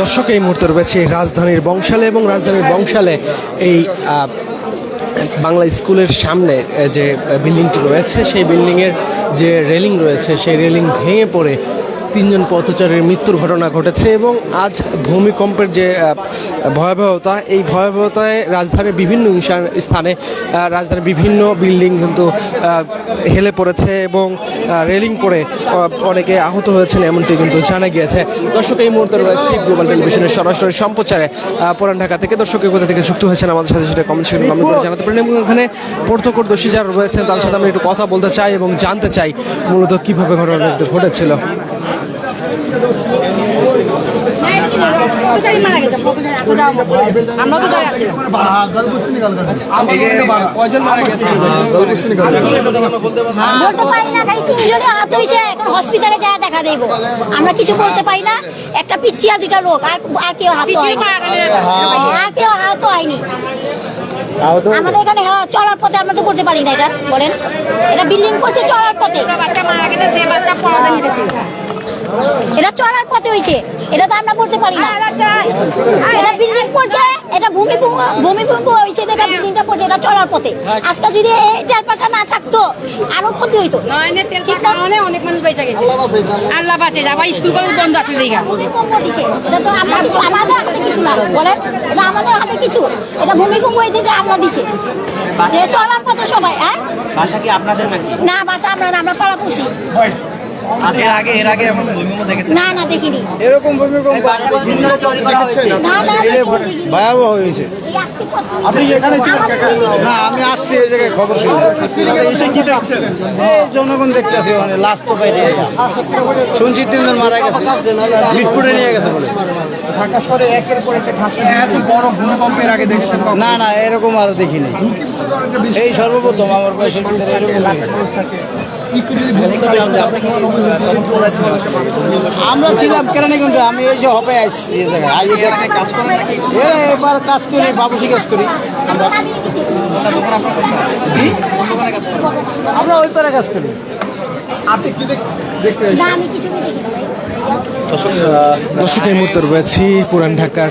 দর্শক, এই মুহূর্তে রয়েছে রাজধানীর বংশালে এবং রাজধানীর বংশালে এই বাংলা স্কুলের সামনে যে বিল্ডিংটি রয়েছে, সেই বিল্ডিংয়ের যে রেলিং রয়েছে, সেই রেলিং ভেঙে পড়ে তিনজন পথচারীর মৃত্যুর ঘটনা ঘটেছে এবং আজ ভূমিকম্পের যে ভয়াবহতা, এই ভয়াবহতায় রাজধানীর বিভিন্ন স্থানে রাজধানীর বিভিন্ন বিল্ডিং কিন্তু হেলে পড়েছে এবং রেলিং পড়ে অনেকে আহত হয়েছেন এমনটি কিন্তু জানা গিয়েছে। দর্শক, এই মুহূর্তে রয়েছে গ্লোবাল টেলিভিশনের সরাসরি সম্প্রচারে পুরান ঢাকা থেকে। দর্শক কোথা থেকে যুক্ত হয়েছেন আমাদের সাথে সেটা কমেন্ট সেকশনে কমেন্ট করে জানাতে পারেন। এবং এখানে প্রত্যক্ষদর্শী যারা রয়েছেন তার সাথে আমি একটু কথা বলতে চাই এবং জানতে চাই মূলত কীভাবে ঘটনাটি ঘটেছিল পথচারী মারা গেছে পথচারী আসা যাওয়া মতো। আমরা এখন হসপিটালে যায় দেখা আমরা কিছু বলতে পারি না একটা পিচ্ছি আর দুইটা লোক আর আর কেউ হয়নি আর কেউ আহত হয়নি আমাদের এখানে চলার পথে আমরা তো করতে পারি না এটা। বলেন। এটা বিল্ডিং করছে চলার পথে। এটা চলার পথে হয়েছে এটা তো আমরা করতে পারি না। এটা বিল্ডিং করছে এটা ভূমিকম্প ভূমিকম্প হয়েছে দেখা বিল্ডিংটা করছে এটা চলার পথে। আজকে যদি এই চারপাটা না থাকতো আরও ক্ষতি হইতো। অনেক মানুষ বেঁচে গেছে। আল্লাহ বাঁচে আবার স্কুল কলেজ বন্ধ আছে দেখা ভূমিকম্প দিছে। এটা তো আমরা কিছু আমাদের হাতে কিছু না। বলেন এটা আমাদের হাতে কিছু। এটা ভূমিকম্প হয়েছে যে আমরা দিছে। যে চলার পথে সবাই হ্যাঁ? বাসা কি আপনাদের নাকি? না বাসা আমরা না আমরা পাড়াপুষি এর আগে এর আগে এমন ভূমিকম্প দেখেছেন? না না দেখিনি। এরকম ভূমিকম্প বাসা কতদিন ধরে তৈরি করা হয়েছে। না না ভয়াবহ হয়েছে। আপনি এখানে ছিলেন না আমি আসছি এই জায়গায় খবর শুনে। এসে কি দেখছেন এই জনগণ দেখতেছি মানে লাশ তো বাইরে শুনছি তিনজন মারা গেছে। মিটপুরে নিয়ে গেছে বলে। ঢাকা শহরে একের পর একটা ঠাসা এত বড় ভূমিকম্পের আগে দেখছেন না না এরকম আর দেখিনি। এই সর্বপ্রথম আমার বয়সের ভিতরে এরকম। আমরা ছিলাম কেরানীগঞ্জ আমি এই যে হবে আসছি এই জায়গায়। আজ কাজ করি এবার কাজ করি বাবুসি কাজ করি। আমরা আমরা ওই পারে কাজ করি। আপনি কি দেখ- দেখতে না আমি কিছু দেখিনি ভাই দর্শক এই মুহূর্তে রয়েছি পুরান ঢাকার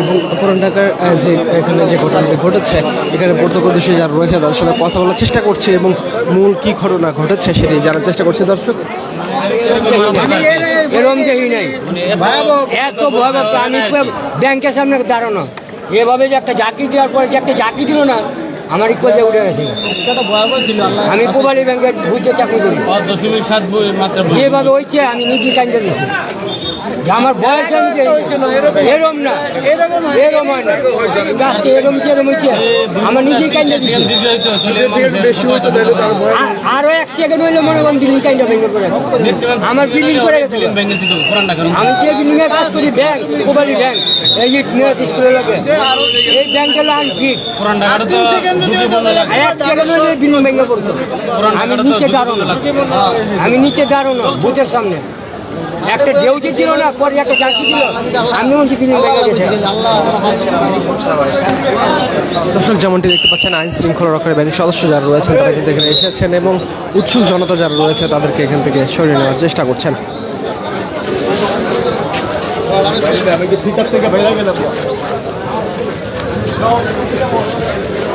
এবং পুরান ঢাকার যে এখানে যে ঘটনাটি ঘটেছে, এখানে প্রত্যক্ষদর্শী যারা রয়েছে তাদের সাথে কথা বলার চেষ্টা করছে এবং মূল কি ঘটনা ঘটেছে সেটি জানার চেষ্টা করছে দর্শক। এরকম দেখি নাই। এত তো আমি ব্যাংকের সামনে দাঁড়ানো। এভাবে যে একটা জাকি দেওয়ার পরে যে একটা জাকি দিল না আমার ইকুয়ালে উঠে গেছে। আমি কোবালি ব্যাংকে বুঝতে চাকরি করি। যেভাবে হয়েছে আমি নিজে কান্দে দিয়েছি। আমার বয়স এরম না এরম হয় না। এরম এরম আমার নিজেই ভয় আর- এক সেকেন্ড হইলে মনে করেন বিল্ডিং কাইন্ডা ভেঙে করে আমার বিল্ডিং করে গেছে। আমি যে বিল্ডিং এ কাজ করি ব্যাংক কোবালি ব্যাংক এই নিয়ত স্কুলের লোকে এই লাগে এক সেকেন্ড হইলে বিল্ডিং ভেঙে পড়তো। আমি নিচে দাঁড়ানো আমি নিচে দাঁড়ানো বুথের সামনে। একটা ঢেউচি ছিল না, পরে একটা চাকরি ছিল আমি বলছি বিল্ডিং দর্শক, যেমনটি দেখতে পাচ্ছেন, আইন শৃঙ্খলা রক্ষার বাহিনীর সদস্য যারা রয়েছেন, তারা কিন্তু এখানে এসেছেন এবং উৎসুক জনতা যারা রয়েছে, তাদেরকে এখান থেকে সরিয়ে নেওয়ার চেষ্টা করছেন। থেকে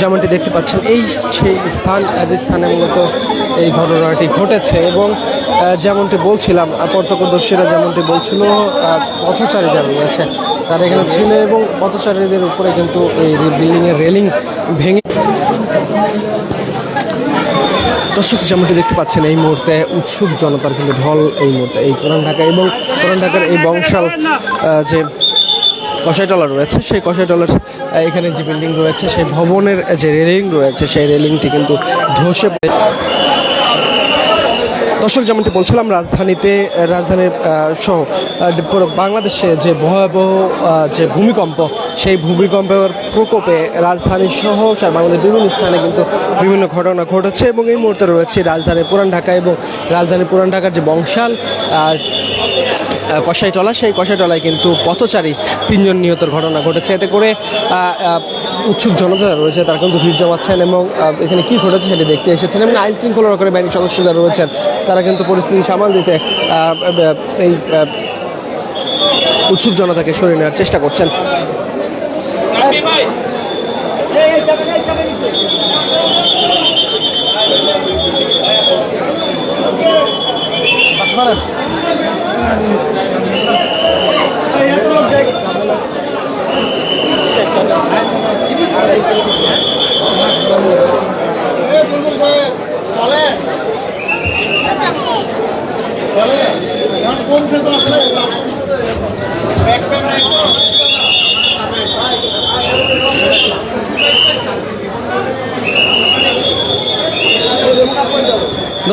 যেমনটি দেখতে পাচ্ছেন, এই সেই স্থান যে স্থানে মূলত এই ঘটনাটি ঘটেছে এবং যেমনটি বলছিলাম প্রত্যক্ষদর্শীরা যেমনটি বলছিল পথচারী যারা রয়েছে, তারা এখানে ছিল এবং পথচারীদের উপরে কিন্তু এই বিল্ডিংয়ের রেলিং ভেঙে দর্শক, যেমনটি দেখতে পাচ্ছেন, এই মুহূর্তে উৎসুক জনতার কিন্তু ঢল এই মুহূর্তে এই কোরআন ঢাকা এবং কোরআন ঢাকার এই বংশাল যে কষাই টলা রয়েছে, সেই কষাই টলার এখানে যে বিল্ডিং রয়েছে, সেই ভবনের যে রেলিং রয়েছে, সেই রেলিংটি কিন্তু ধসে পড়ে। দর্শক, যেমনটি বলছিলাম, রাজধানীতে রাজধানীর সহ বাংলাদেশে যে ভয়াবহ যে ভূমিকম্প, সেই ভূমিকম্পের প্রকোপে রাজধানী সহ বাংলাদেশের বিভিন্ন স্থানে কিন্তু বিভিন্ন ঘটনা ঘটেছে এবং এই মুহূর্তে রয়েছে রাজধানীর পুরান ঢাকা এবং রাজধানীর পুরান ঢাকার যে বংশাল কষাইটলা সেই কষাইটলায় কিন্তু পথচারী তিনজন নিহতের ঘটনা ঘটেছে। এতে করে উৎসুক জনতা রয়েছে, তারা কিন্তু ভিড় জমাচ্ছেন এবং এখানে কি ঘটেছে সেটি দেখতে এসেছেন। এবং আইন শৃঙ্খলা রক্ষাকারী বাহিনীর সদস্য যারা রয়েছেন তারা কিন্তু পরিস্থিতি সামাল দিতে এই উৎসুক জনতাকে সরিয়ে নেওয়ার চেষ্টা করছেন।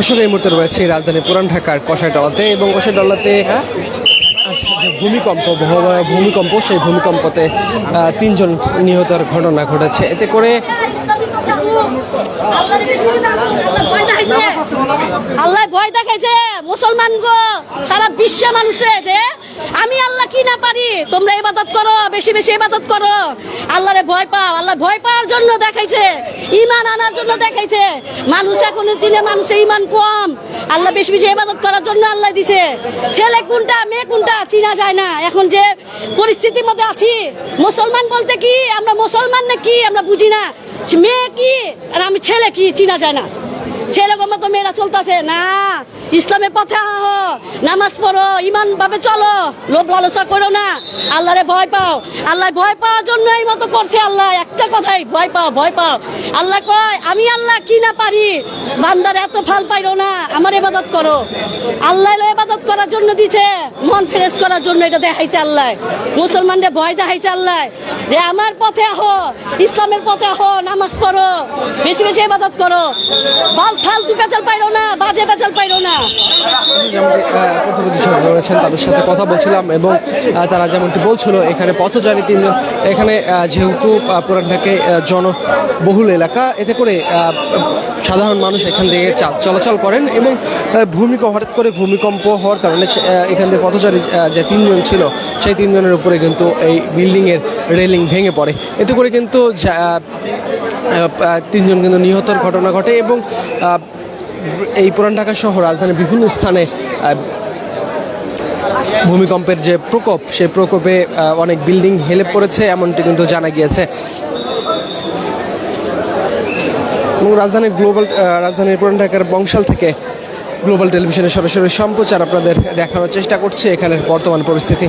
দর্শক এই মুহূর্তে রয়েছে রাজধানী পুরান ঢাকার কষাইডলাতে এবং কষাইডলাতে আজকে যে ভূমিকম্প ভূমিকম্প, সেই ভূমিকম্পতে তিনজন নিহতের ঘটনা ঘটেছে। এতে করে আল্লাহ ভয় দেখেছে মুসলমান গো, সারা বিশ্বের মানুষে যে আমি তোমরা ইবাদত করো, বেশি বেশি ইবাদত করো। আল্লাহরে ভয় পাও, আল্লাহ ভয় পাওয়ার জন্য দেখাইছে ইমান আনার জন্য দেখাইছে। মানুষ এখন দিনে মানুষের ইমান কম। আল্লাহ বেশি বেশি ইবাদত করার জন্য আল্লাহ দিছে। ছেলে কোনটা, মেয়ে কোনটা, চিনা যায় না। এখন যে পরিস্থিতির মধ্যে আছি, মুসলমান বলতে কি, আমরা মুসলমান না কি, আমরা বুঝি না। মেয়ে কি, আর আমি ছেলে কি, চিনা যায় না। ছেলে মতো মেয়েরা চলতেছে, না। ইসলামের পথে আহো নামাজ পড়ো ইমান ভাবে চলো, লোভ লালসা করো না। আল্লাহরে ভয় পাও, আল্লাহ ভয় পাওয়ার জন্য এই মতো করছে আল্লাহ। একটা কথাই, ভয় পাও ভয় পাও। আল্লাহ কয়, আমি আল্লাহ কি না পারি? বান্দার এত ফাল পাইরো না, আমার ইবাদত করো। আল্লাহ ইবাদত করার জন্য দিছে, মন ফ্রেশ করার জন্য এটা দেখাইছে আল্লাহ। মুসলমানদের ভয় দেখাইছে আল্লাহ। যে আমার পথে আহো, ইসলামের পথে আহো, নামাজ পড়ো, বেশি বেশি ইবাদত করো। বাল ফালতু পেঁচাল পাইরো না, বাজে পেঁচাল পাইরো না। তাদের সাথে কথা বলছিলাম এবং তারা যেমনটি বলছিল, এখানে পথচারী তিনজন, এখানে যেহেতু পুরান ঢাকায় জনবহুল এলাকা, এতে করে সাধারণ মানুষ এখান থেকে চলাচল করেন এবং ভূমিকম্প, হঠাৎ করে ভূমিকম্প হওয়ার কারণে এখান থেকে পথচারী যে তিনজন ছিল, সেই তিনজনের উপরে কিন্তু এই বিল্ডিংয়ের রেলিং ভেঙে পড়ে। এতে করে কিন্তু তিনজন কিন্তু নিহতর ঘটনা ঘটে এবং এই পুরান ঢাকা সহ রাজধানীর বিভিন্ন স্থানে ভূমিকম্পের যে প্রকোপ, সেই প্রকোপে অনেক বিল্ডিং হেলে পড়েছে, এমনটি কিন্তু জানা গিয়েছে। এবং রাজধানীর গ্লোবাল রাজধানীর পুরান ঢাকার বংশাল থেকে গ্লোবাল টেলিভিশনের সরাসরি সম্প্রচার আপনাদের দেখানোর চেষ্টা করছে, এখানের বর্তমান পরিস্থিতি।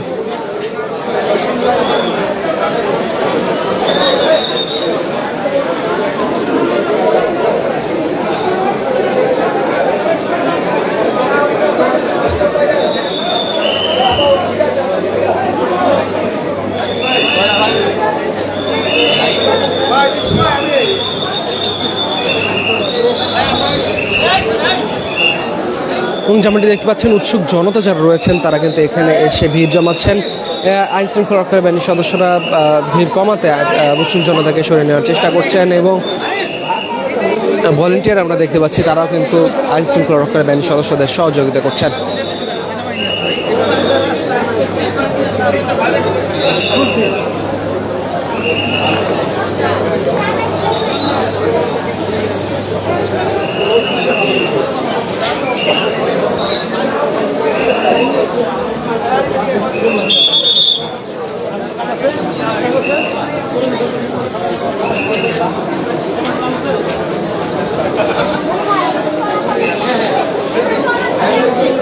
এবং যেমনটি দেখতে পাচ্ছেন, উৎসুক জনতা যারা রয়েছেন, তারা কিন্তু এখানে এসে ভিড় জমাচ্ছেন। আইন শৃঙ্খলা রক্ষাকারী বাহিনীর সদস্যরা ভিড় কমাতে উৎসুক জনতাকে সরিয়ে নেওয়ার চেষ্টা করছেন এবং ভলেন্টিয়ার আমরা দেখতে পাচ্ছি, তারাও কিন্তু আইন শৃঙ্খলা রক্ষাকারী বাহিনীর সদস্যদের সহযোগিতা করছেন।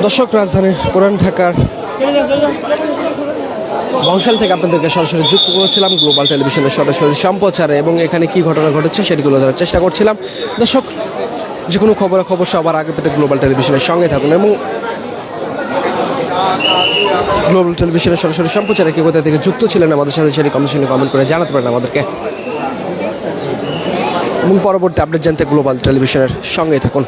দর্শক, রাজধানীর পুরান ঢাকার বংশাল থেকে আপনাদেরকে সরাসরি যুক্ত করেছিলাম। গ্লোবাল টেলিভিশনের সরাসরি সম্প্রচারে এবং এখানে কি ঘটনা ঘটেছে সেটিগুলো ধরার চেষ্টা করছিলাম। দর্শক যে কোনো খবর খবর সবার আগে পেতে গ্লোবাল টেলিভিশনের সঙ্গে থাকুন এবং গ্লোবাল টেলিভিশনের সরাসরি সম্প্রচারে কে কোথা থেকে যুক্ত ছিলেন আমাদের সাথে সেটি কমিশনে কমেন্ট করে জানাতে পারেন আমাদেরকে। এবং পরবর্তী আপডেট জানতে গ্লোবাল টেলিভিশনের সঙ্গেই থাকুন।